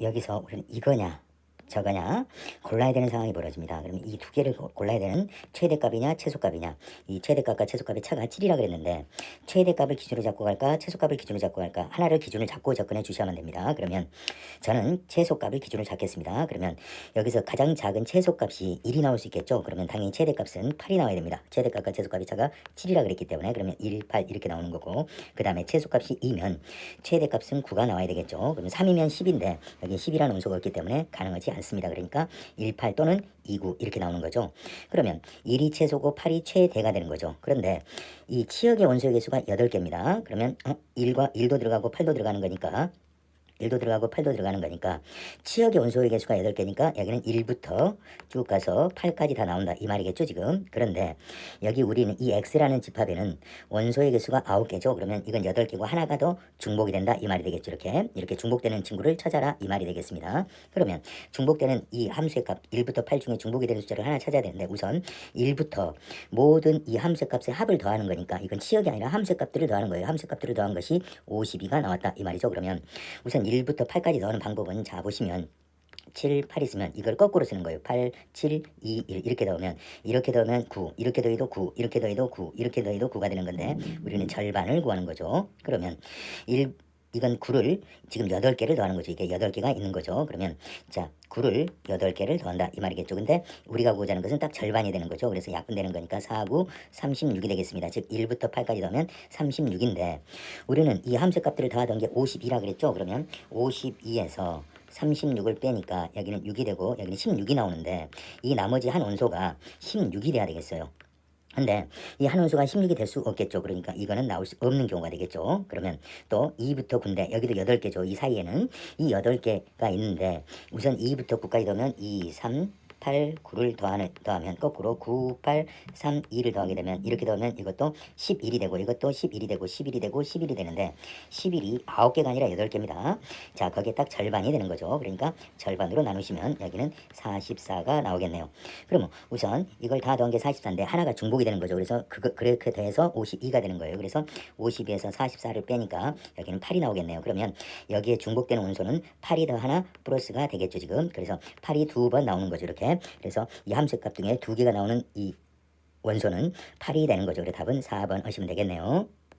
여기서 우리는 이거냐 저거냐 골라야 되는 상황이 벌어집니다. 그러면 이 두 개를 고- 골라야 되는 최대값이냐 최소값이냐 이 최대값과 최소값의 차가 7이라 그랬는데 최대값을 기준으로 잡고 갈까 최소값을 기준으로 잡고 갈까 하나를 기준을 잡고 접근해 주셔야만 됩니다. 그러면 저는 최소값을 기준으로 잡겠습니다. 그러면 여기서 가장 작은 최소값이 1이 나올 수 있겠죠. 그러면 당연히 최대값은 8이 나와야 됩니다. 최대값과 최소값의 차가 7이라 그랬기 때문에 그러면 1, 8 이렇게 나오는 거고 그 다음에 최소값이 2면 최대값은 9가 나와야 되겠죠. 그러면 3이면 10인데 여기 10이라는 원소가 없기 때문에 가능하지 않습니다. 그러니까 1, 8 또는 2, 9 이렇게 나오는 거죠. 그러면 1이 최소고 8이 최대가 되는 거죠. 그런데 이 치역의 원소의 개수가 8개입니다. 그러면 어? 1과 1도 들어가고 8도 들어가는 거니까 1도 들어가고 8도 들어가는 거니까 치역의 원소의 개수가 8개니까 여기는 1부터 쭉 가서 8까지 다 나온다. 이 말이겠죠 지금? 그런데 여기 우리는 이 x라는 집합에는 원소의 개수가 9개죠. 그러면 이건 8개고 하나가 더 중복이 된다. 이 말이 되겠죠 이렇게? 이렇게 중복되는 친구를 찾아라. 이 말이 되겠습니다. 그러면 중복되는 이 함수의 값 1부터 8 중에 중복이 되는 숫자를 하나 찾아야 되는데 우선 1부터 모든 이 함수의 값의 합을 더하는 거니까 이건 치역이 아니라 함수의 값들을 더하는 거예요. 함수의 값들을 더한 것이 52가 나왔다. 이 말이죠. 그러면 우선 1부터 8까지 넣는 방법은 자 보시면 7, 8 있으면 이걸 거꾸로 쓰는 거예요. 8, 7, 2, 1 이렇게 넣으면 이렇게 넣으면 9, 이렇게 더해도 9, 이렇게 더해도 9, 이렇게 더해도 9가 되는 건데 우리는 절반을 구하는 거죠. 그러면 1 이건 9를 지금 8개를 더하는 거죠. 이게 8개가 있는 거죠. 그러면 자 9를 8개를 더한다 이 말이겠죠. 근데 우리가 구하자는 것은 딱 절반이 되는 거죠. 그래서 약분되는 거니까 4, 9, 36이 되겠습니다. 즉 1부터 8까지 더하면 36인데 우리는 이 함수 값들을 더하던 게 52라 그랬죠. 그러면 52에서 36을 빼니까 여기는 6이 되고 여기는 16이 나오는데 이 나머지 한 원소가 16이 돼야 되겠어요. 근데 이 한 원소가 16이 될 수 없겠죠. 그러니까 이거는 나올 수 없는 경우가 되겠죠. 그러면 또 2부터 9인데 여기도 8개죠. 이 사이에는 이 8개가 있는데 우선 2부터 9까지 더면 2, 3, 8, 9를 더하는, 더하면 거꾸로 9, 8, 3, 2를 더하게 되면 이렇게 더하면 이것도 11이 되고 이것도 11이 되고 11이 되고 11이 되는데 11이 9개가 아니라 8개입니다. 자 거기에 딱 절반이 되는 거죠. 그러니까 절반으로 나누시면 여기는 44가 나오겠네요. 그러면 우선 이걸 다 더한 게 44인데 하나가 중복이 되는 거죠. 그래서 그거 그렇게 돼서 52가 되는 거예요. 그래서 52에서 44를 빼니까 여기는 8이 나오겠네요. 그러면 여기에 중복되는 원소는 8이 더 하나 플러스가 되겠죠 지금. 그래서 8이 두 번 나오는 거죠 이렇게. 그래서 이 함수 값 중에 두 개가 나오는 이 원소는 8이 되는 거죠. 그래서 답은 4번 하시면 되겠네요.